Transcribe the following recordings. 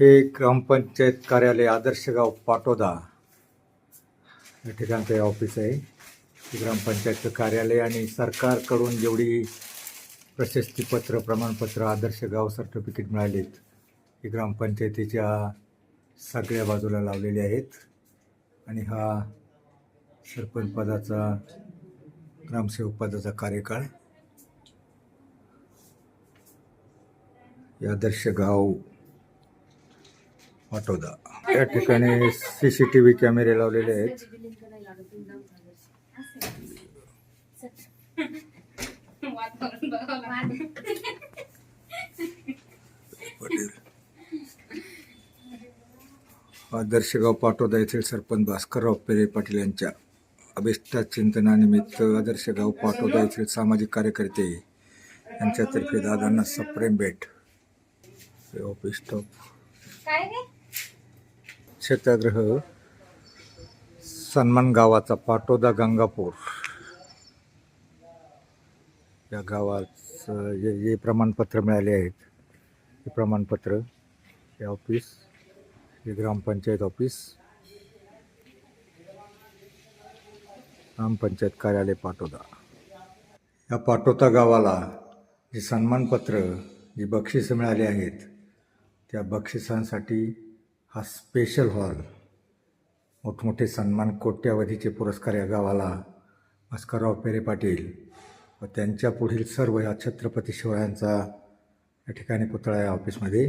हे ग्रामपंचायत कार्यालय आदर्श गाव पाटोदा या ठिकाणचं हे ऑफिस आहे. ग्रामपंचायतचं कार्यालय आणि सरकारकडून जेवढी प्रशस्तीपत्र प्रमाणपत्र आदर्श गाव सर्टिफिकेट मिळालेत हे ग्रामपंचायतीच्या सगळ्या बाजूला लावलेले आहेत. आणि हा सरपंच पदाचा ग्रामसेवक पदाचा कार्यकाळ हे आदर्श पाटोदा या ठिकाणी सी सी टी व्ही कॅमेरे लावलेले आहेत. आदर्शगाव पाटोदा येथील सरपंच भास्करराव पेरे पाटील यांच्या अभिष्ट चिंतनानिमित्त आदर्शगाव पाटोदा येथील सामाजिक कार्यकर्ते यांच्यातर्फे दादांना सप्रेम भेट. हे ऑफिस स्टॉप काय रे सत्याग्रह सन्मान गावाचा पाटोदा गंगापूर. या गावाचं जे जे प्रमाणपत्र मिळाले आहेत हे प्रमाणपत्र हे ऑफिस हे ग्रामपंचायत ऑफिस ग्रामपंचायत कार्यालय पाटोदा. या पाटोदा गावाला जे सन्मानपत्र जी बक्षिसं मिळाली आहेत त्या बक्षिसांसाठी हा स्पेशल हॉल मोठमोठे सन्मान कोट्यावधीचे पुरस्कार या गावाला भास्करराव पेरे पाटील व त्यांच्या पुढील सर्व या छत्रपती शिवरायांचा या ठिकाणी पुतळा या ऑफिसमध्ये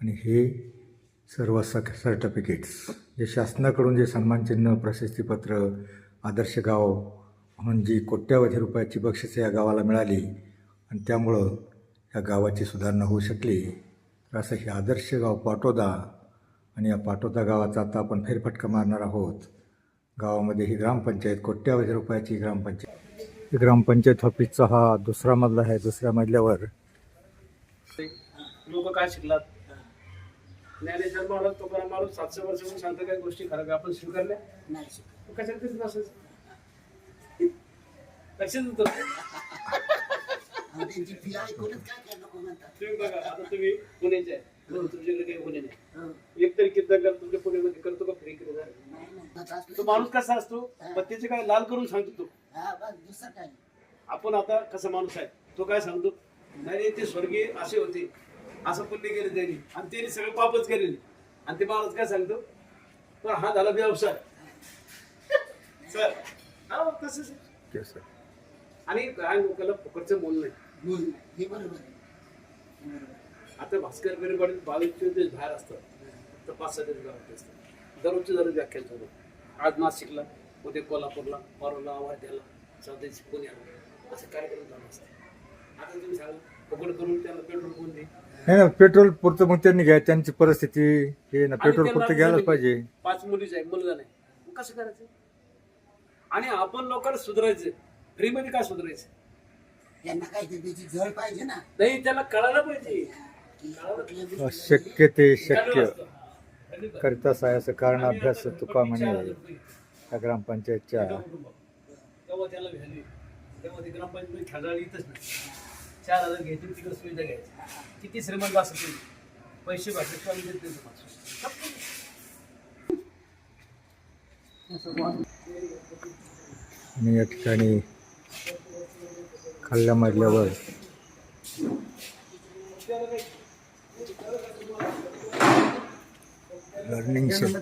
आणि हे सर्व स सर्टिफिकेट्स जे शासनाकडून जे सन्मानचिन्ह प्रशस्तीपत्र आदर्श गाव म्हणून जी कोट्यावधी रुपयाची बक्षिसं या गावाला मिळाली आणि त्यामुळं या गावाची सुधारणा होऊ शकली. तर असं हे आदर्श गाव पाटोदा आणि या पाटोदा गावाचा आता आपण फेरफटका मारणार आहोत. गावामध्ये ही ग्रामपंचायत कोट्यावधी रुपयाची ग्रामपंचायत. ही ग्रामपंचायत ऑफिसचा हा दुसरा मजला आहे. दुसऱ्या मजल्यावर लोक काय शिकलात? ज्ञानेश्वर महाराज तुकाराम महाराज सातशे वर्षापासून सांगता काही गोष्टी खऱ्या आपण स्वीकारल्या? कशाला तेच नसायचं लक्षात येतं तुम्ही बघा आता तुम्ही पुण्याचे आहे म्हणून तुमच्याकडे काही नाही एक तरी किती तुमच्या पुण्यामध्ये करतो का फ्री तो माणूस कसा असतो? पत्तीचे काय लाल करून सांगतो तो. आपण आता कसा माणूस आहे तो काय सांगतो? नाही ते स्वर्गीय असे होते. असं पुण्य केले त्यांनी. आणि त्यांनी सगळं पापच केलेले. आणि ते माणूस काय सांगतो? पण हा झाला व्यवसाय सर हा तसंच आहे. आणि काय लोकांना फुकटचं बोल नाही आता भास्कर बेरवाडी बावीस चोवीस दिवस बाहेर असतात तर पाच सहा दिवस गावात असतात. दररोजचे दररोज व्याख्यान चालू आज नाशिकला उद्या कोल्हापूरला परवाला अवध्याला चौथ्याची पुण्याला असे कार्यक्रम चालू असतात. आता तुम्ही सांगा करून त्याला पेट्रोल कोण नाही ना पेट्रोल पुरतं मग त्यांनी घ्या त्यांची परिस्थिती हे ना पेट्रोल आणि पुरतं घ्यायलाच पाहिजे. पाच मुलीचा एक मुलगा नाही. मग कसं करायचं? आणि आपण लोकांना सुधारायचं. फ्रीमध्ये काय सुधारायचं? त्यांना काय ते त्याची झळ पाहिजे ना. नाही त्याला कळायला पाहिजे. शक्य ते शक्य. करिता सायाचं कारण अभ्यास तुका म्हणे. या ग्रामपंचायतच्या. तेव्हा त्याला व्हॅल्यू तेव्हा ते ग्रामपंचायत खेळायला येतच नाही. चार हजार घ्यायचे तिकडे सुविधा घ्यायची किती श्रीमंत असं तुम्ही पैसे भाषेत कमी देत नाही तुम्हाला आणि या ठिकाणी खाल्ल्या मारल्यावर learning centre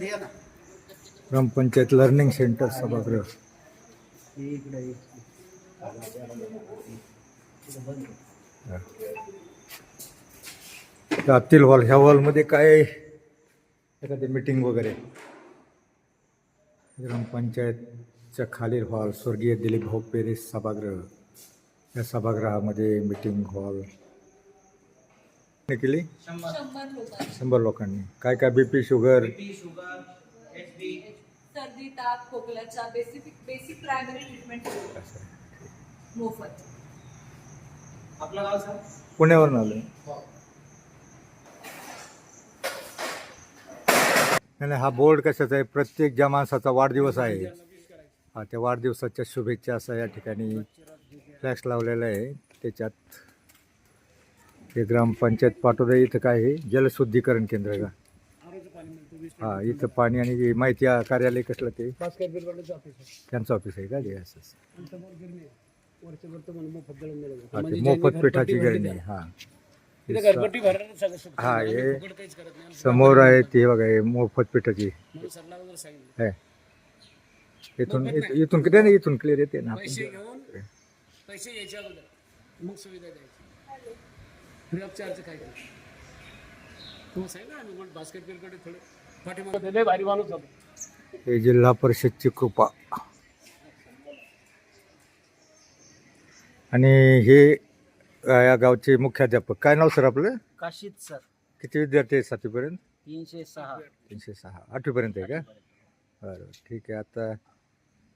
gram panchayat learning centre सभागृह. आतील हॉल ह्या हॉलमध्ये काय एखादी मीटिंग वगैरे? ग्रामपंचायतच्या खालील हॉल स्वर्गीय दिलीप भाऊ पेरे सभागृह. या सभागृहामध्ये मीटिंग हॉल केली? शंभर लोक शंभर लोकांनी. काय काय? बी पी शुगर सर्दी ताप खोकल्याचा बेसिक बेसिक प्रायमरी ट्रीटमेंट मोफत. आपलं गाव सांग पुण्यावरून आलं नाही नाही, हा बोर्ड कशाचा आहे? प्रत्येक ज्या माणसाचा वाढदिवस आहे. हा त्या वाढदिवसाच्या शुभेच्छा असा या ठिकाणी फ्लॅक्स लावलेला आहे. त्याच्यात हे ग्रामपंचायत पाटोदा इथं काय आहे? जलशुद्धीकरण केंद्र आहे का? हा इथं पाणी आणि माहिती कार्यालय कसलं ते? आहे त्यांचं ऑफिस आहे का? ते असं आहे मोफत. हा, ते पिठाची गिरणी त्या- हा हा, हे समोर आहे ते बघा हे मोफत पिठाची. आहे इथून इथं- इथून किती नाही इथून क्लिअर येते ना. पैसे आपण घेऊन पैसे यायच्या अगोदर. मग सुविधा द्यायची. फ्री ऑफ चार्ज काय करायचं तुम्हाला सांगितलं आम्ही पण बास्केट बिरकडे थोडं पाठीमागे लय भारी माणूस होता हे जिल्हा परिषदची कृपा. आणि हे अ, या गावचे मुख्याध्यापक. काय नाव सर आपलं? काशीद सर. किती विद्यार्थी आहेत सातवीपर्यंत? तीनशे सहा. तीनशे सहा. आठवीपर्यंत आहे का? बरं. ठीक आहे. आता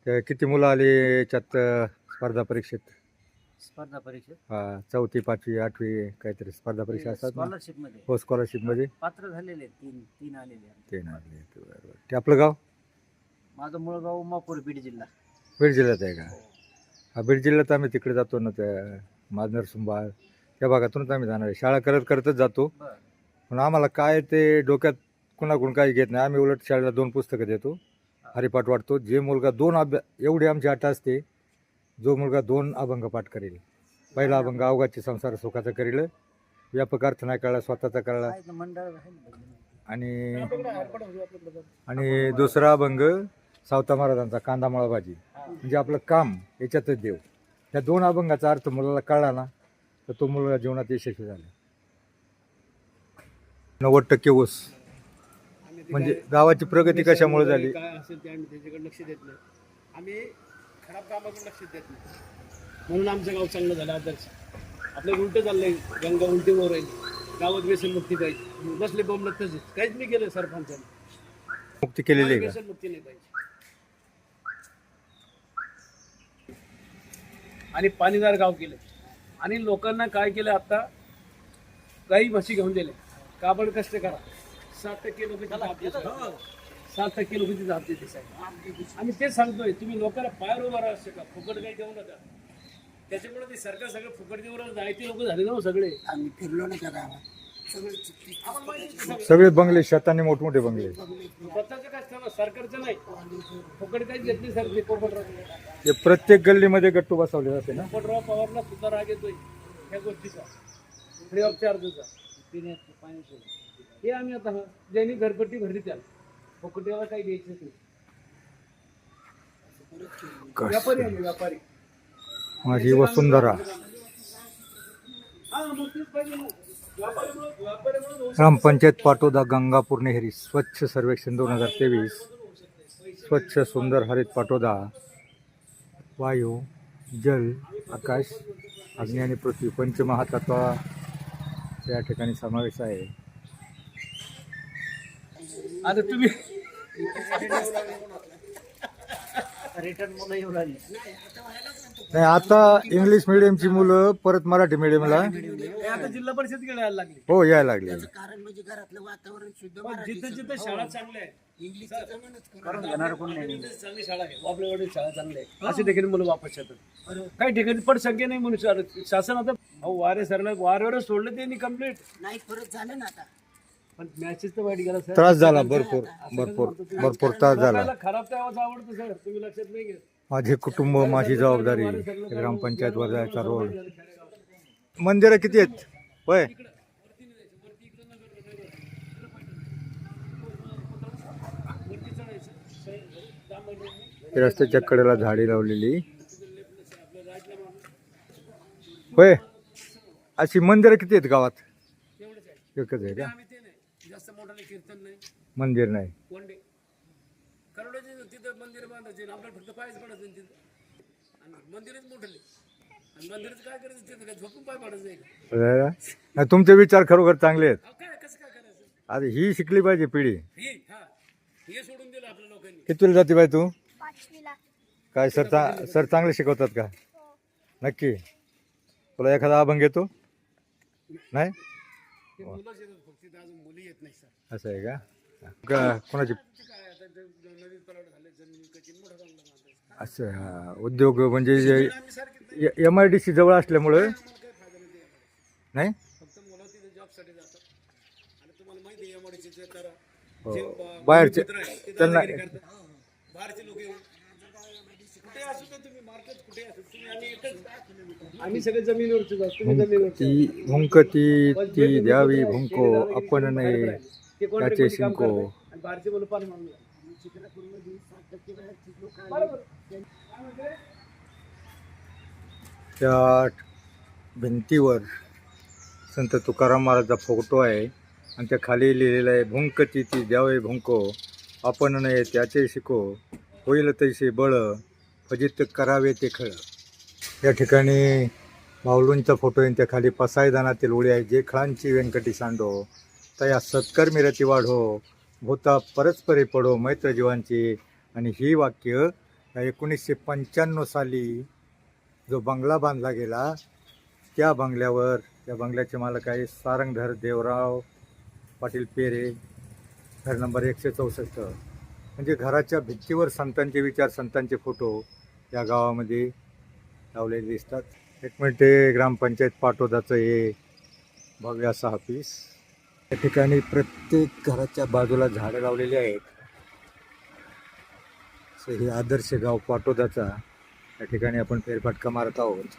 ते किती मुलं आली याच्यात अ, स्पर्धा परीक्षेत? स्पर्धा परीक्षेत? हा, चौथी पाचवी आठवी काहीतरी स्पर्धा परीक्षा असतात ना? स्कॉलरशिपमध्ये. हो स्कॉलरशिपमध्ये पात्र झालेले आहेत, तीन तीन आलेले आहेत. ते नाही आले. बरं बरं ते आपलं गाव? माझं मूळ गाव उमापूर बीड जिल्हा. बीड जिल्ह्यात आहे का? हा बीड जिल्ह्यात आम्ही तिकडे जातो ना त्या माजनर सुंबाळ. त्या भागातूनच आम्ही जाणार आहे. शाळा करत करतच जातो. बरं. पण आम्हाला काय ते डोक्यात कुणाकडून काही घेत नाही. आम्ही उलट शाळेला दोन पुस्तकं देतो. हरिपाठ वाटतो. जे मुलगा दोन अभ्या एवढी आमची आठ असते जो मुलगा दोन अभंग पाठ करेल. पहिला अभंग अवघाचे संसार सुखाचा करेल. व्यापक अर्थ नाही कळला स्वतःचा कळला. आणि आणि दुसरा अभंग सावता महाराजांचा कांदा मळा भाजी. म्हणजे आपलं काम याच्यातच देव. त्या दोन अभंगाचा अर्थ मुलाला कळला ना तर तो मुलगा जीवनात यशस्वी झाला. नव्वद टक्के ऊस. म्हणजे गावाची प्रगती कशामुळे झाली? काय असेल ते आम्ही त्याच्याकडे लक्ष देत नाही. आम्ही खराब कामाकडे लक्ष देत नाही. म्हणून आमचं गाव चांगलं झालं आदर्श. आपलं उलट चाललंय गंगा उलटीवर राहील गावात व्यसन मुक्ती पाहिजे. बसले बोंबलत तसेच काहीच नाही केलं सरपंचाने. मुक्ती केलेली आहे का? व्यसन मुक्ती नाही पाहिजे. आणि पाणीदार गाव केले. आणि लोकांना काय केलं आता? काही म्हशी घेऊन दिले काबड कष्ट करा. सात टक्के लोक सात टक्के लोक तिथे जात देते साहेब आम्ही तेच सांगतोय तुम्ही लोकांना पायावर उभा राहू शका फुकट काही देऊ नका. त्याच्यामुळे ते सरकार सगळं फुकट देऊन जायचे लोक झाले ना हो सगळे. आम्ही फिरलो ना त्या गावात. सगळे बंगले शेतांनी मोठमोठे बंगले. स्वतःचं कष्ट सरकारचं नाही. फुकट काही देत नाही सर ते हे प्रत्येक गल्लीमध्ये गट्टू बसवले जाते ना. पवारला सुद्धा राग येतोय ह्या गोष्टीचा. फ्री ऑफ चार्जचा हे आम्ही आता ज्यांनी घरपट्टी भरली त्याला. फुकटीला काही द्यायचं नाही. व्यापारी आम्ही व्यापारी. माझी वसुंधरा. हा मग तेच पाहिजे ना. व्यापाऱ्यामुळे व्यापाऱ्यामुळे ग्रामपंचायत पाटोदा गंगापूर नेहरी स्वच्छ सर्वेक्षण दोन हजार तेवीस. स्वच्छ सुंदर हरित पाटोदा. वायू जल आकाश अग्नी आणि पृथ्वी पंचमहातत्वा या ठिकाणी समावेश आहे. आता तुम्ही नाही आता इंग्लिश मिडियमची मुलं परत मराठी मिडियमला हे आता जिल्हा परिषद यायला लागली. हो यायला लागले. कारण म्हणजे घरातलं वातावरण शुद्ध जिथं जिथं शाळा चांगल्या घेणार कोण नाही चांगली शाळा आहे. आपल्याकडे शाळा चांगली आहे. अशा ठिकाणी मुलं वापस येतात. काही ठिकाणी पण संख्या नाही म्हणून शासन आता वारे सरला वारेवरच सोडलं त्यांनी कंप्लीट नाही परत झालं ना आता. पण मॅचेस तर वाईट गेला सर त्रास झाला भरपूर भरपूर भरपूर त्रास झाला. लोकांना खराब त्या आवाज आवडतो सर तुम्ही लक्षात नाही घेत. माझे कुटुंब माझी जबाबदारी ग्रामपंचायत जायचा रोल. मंदिरं किती आहेत? होय. रस्त्याच्या कडेला झाडी लावलेली. होय. अशी मंदिरं किती आहेत गावात? एकच आहे का? जास्त मोठाले कीर्तन नाही. मंदिर नाही. वन डे करोडाचे तिथं मंदिर बांधायचे आणि आपल्याला फक्त पायच पडायचं नाही तिथं. आणि मंदिरच मोठले आणि मंदिराचं काय करायचं तिथं काय झोपून पाय पडायचं नाही का? बरं. नाही, तुमचे विचार खरोखर चांगले आहेत. अहो, काय कसं काय करायचं? आता ही शिकली पाहिजे पिढी. ही हा. हे सोडून दिलं आपल्या लोकांनी. कितवीला जाते बाई तू? पाचवीला. काय सर चा सर चांगले शिकवतात का? नक्की. तुला एखादा अभंग येतो? नाही मुलंच येतात फक्त तिथं अजून मुली येत नाही सर असं आहे का? का कोणाची? ते असं हा. उद्योग म्हणजे एम आय डी सी जवळ असल्यामुळं? नाही? द्यायला नाही फक्त मुलांना जॉबसाठी जातात आणि तुम्हाला बाहेरचे लोक भुंक भुंको त्याचे शिंको आणि त्या भिंतीवर संत तुकाराम महाराजचा फोटो आहे. आणि त्या खाली लिहिलेलं आहे भुंकती ती द्यावे भुंको आपण नाही त्याचे शिको होईल तैसे बळ फजित करावे ते खळ. या ठिकाणी माऊलींचा फोटो आहे त्या खाली पसायदानातील ओळी आहे. जे खळांची व्यंकटी सांडो तया सत्कर मिरती वाढो भूता परस्परे पडो मैत्र जीवांची आणि ही वाक्य एकोणीसशे पंच्याण्णव साली जो बंगला बांधला गेला त्या बंगल्यावर त्या बंगल्याचे मालक आहे सारंगधर देवराव पाटील पेरे. घर नंबर एकशे चौसष्ट. म्हणजे घराच्या भिंतीवर संतांचे विचार संतांचे फोटो या गावामध्ये लावलेले दिसतात. एक मिनिटे ग्रामपंचायत पाटोदाचं हे भव्य असं ऑफिस या ठिकाणी प्रत्येक घराच्या बाजूला झाडं लावलेली आहेत. हे आदर्श गाव पाटोदाचा या ठिकाणी आपण फेरफटका मारत आहोत.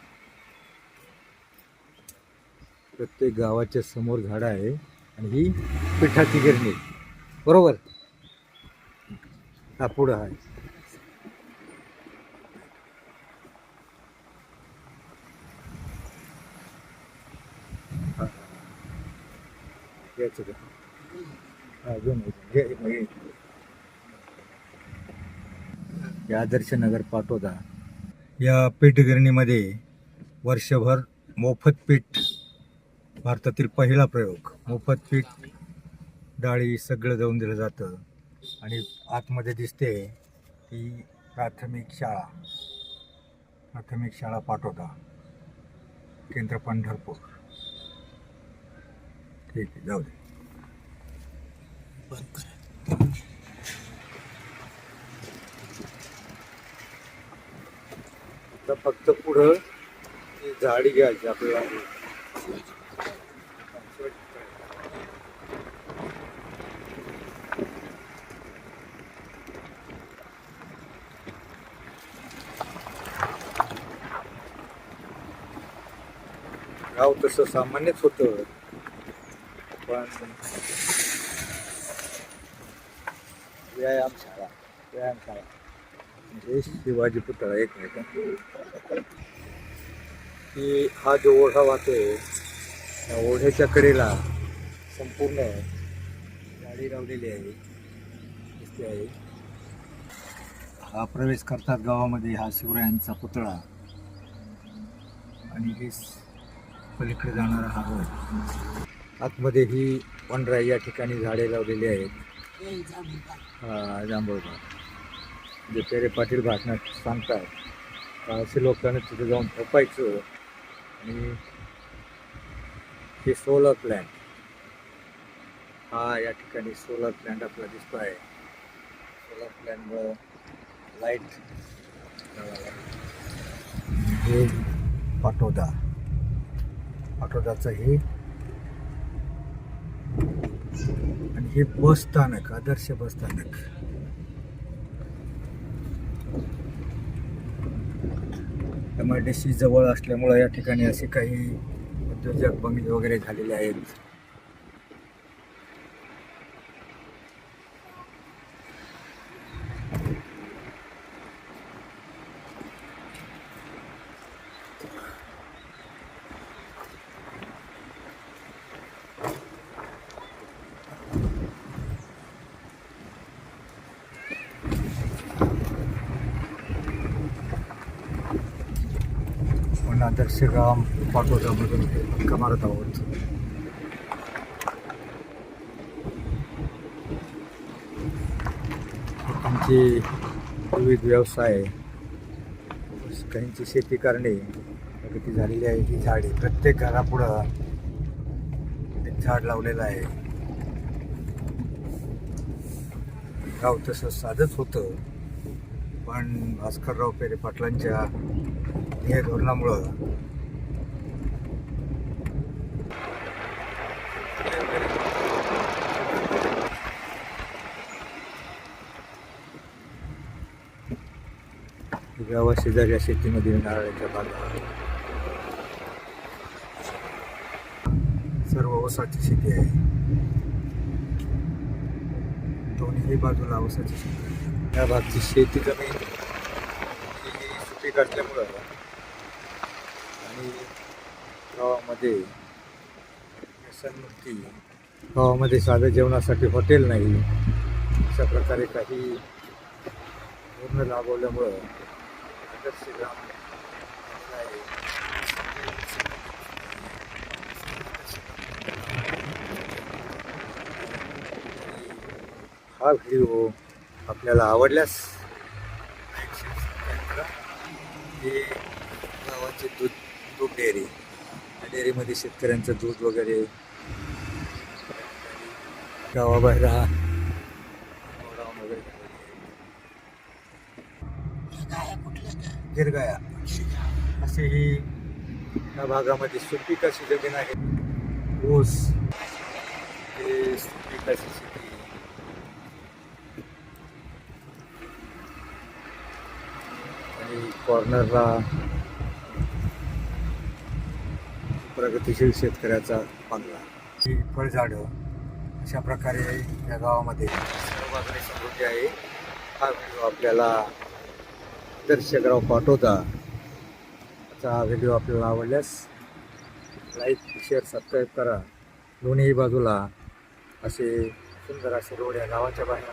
प्रत्येक गावाच्या समोर झाडं आहे आणि ही पिठाची गिरणी. बरोबर? हा पुढं आहे. घ्यायचं का? हा, घेऊन घे. हे आदर्श नगर पाटोदा या पीठगिरणीमध्ये वर्षभर मोफत पीठ भारतातील पहिला प्रयोग. मोफत पीठ डाळी सगळं जाऊन दिलं जातं. आणि आतमध्ये दिसते ही प्राथमिक शाळा. प्राथमिक शाळा पाटोदा केंद्र पंढरपूर. ठीक आहे जाऊ दे. बंद करा आता फक्त पुढं ती झाडी घ्यायची आपल्याला. गाव तसं सामान्यच होतं. पण व्यायामशाळा व्यायामशाळा म्हणजे शिवाजी पुतळा एक मिनिट. की हा जो ओढा वाहतोय त्या ओढ्याच्या कडेला संपूर्ण गाडी लावलेली आहे दिसते आहे. हा प्रवेश करतात गावामध्ये हा शिवरायांचा पुतळा. आणि हे पलीकडे जाणारा हा रोड आतमध्ये ही वनराई या ठिकाणी झाडे लावलेली आहेत. हे जांभूळ हा जांभूळबाग जे पेरे पाटील भाषणात सांगतात असे लोकांना तिथे जाऊन थोपायचं आणि हे सोलर प्लॅन्ट हा या ठिकाणी सोलर प्लॅन्ट आपला दिसतो आहे. सोलर प्लॅन्टमुळं लाइट हे पाटोदा. पाटोदाचं हे आणि हे बस स्थानक आदर्श बस स्थानक. एम आय डी सी जवळ असल्यामुळं या ठिकाणी असे काही उद्योजक बंगले वगैरे झालेले आहेत. पण आदर्श गाव पाटोदामधून मारत आहोत. आमचे विविध व्यवसाय काहींची शेती करणे प्रगती झालेली आहे. ही झाडे प्रत्येक घरापुढं एक झाड लावलेलं आहे. गाव तसं साधंच होतं. पण भास्करराव पेरे पाटलांच्या हे धोरणामुळं गावाशेजारी शेतीमध्ये नारळाच्या बागा सर्व ओसाची शेती आहे. दोन्ही बाजूला ओसाची शेती या भागची शेती कमी सुपीक असल्यामुळं आणि गावामध्ये व्यसनमुक्ती गावामध्ये साधं जेवणासाठी हॉटेल नाही अशा प्रकारे काही पूर्ण लाभवल्यामुळं आदर्श ग्राम हा व्हिडिओ आपल्याला आवडल्यास. हे गावाचे दूध दूध डेअरी. या डेअरीमध्ये शेतकऱ्यांचं दूध वगैरे. गावाबाहेर हा? गिरगाया असे ही या भागामध्ये सुपीक अशी जमीन आहे. ऊस. हे सुपीक अशी शेती. आणि कॉर्नरला प्रगतिशील शेतकऱ्याचा बंगला. फळझाडं अशा प्रकारे या गावामध्ये सर्वांकडे समृद्धी आहे. हा व्हिडिओ आपल्याला दर्शकराव पाठवता आता हा व्हिडिओ आपल्याला आवडल्यास लाईक शेअर सबस्क्राईब करा. दोन्ही बाजूला असे सुंदर असे रोड या गावाच्या बाहेर